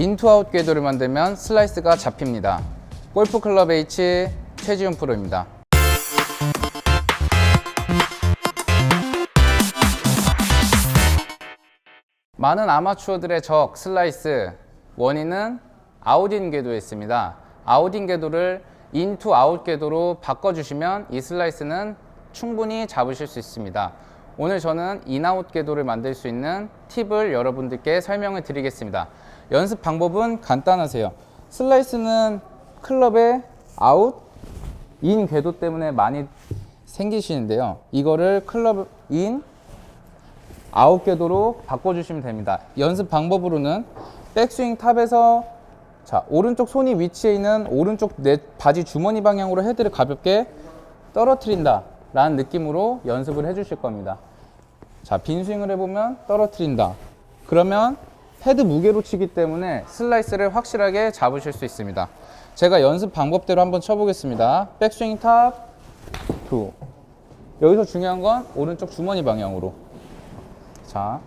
인투아웃 궤도를 만들면 슬라이스가 잡힙니다. 골프클럽 H 최지훈 프로입니다. 많은 아마추어들의 적 슬라이스 원인은 아웃인 궤도에 있습니다. 아웃인 궤도를 인투 아웃 궤도로 바꿔주시면 이 슬라이스는 충분히 잡으실 수 있습니다. 오늘 저는 인아웃 궤도를 만들 수 있는 팁을 여러분들께 설명을 드리겠습니다. 연습 방법은 간단하세요. 슬라이스는 클럽의 아웃, 인 궤도 때문에 많이 생기시는데요. 이거를 클럽 인, 아웃 궤도로 바꿔주시면 됩니다. 연습 방법으로는 백스윙 탑에서 자 오른쪽 손이 위치해 있는 오른쪽 내 바지 주머니 방향으로 헤드를 가볍게 떨어뜨린다 라는 느낌으로 연습을 해주실 겁니다. 자 빈 스윙을 해보면 떨어뜨린다. 그러면 헤드 무게로 치기 때문에 슬라이스를 확실하게 잡으실 수 있습니다. 제가 연습 방법대로 한번 쳐보겠습니다. 백스윙 탑, 투. 여기서 중요한 건 오른쪽 주머니 방향으로. 자,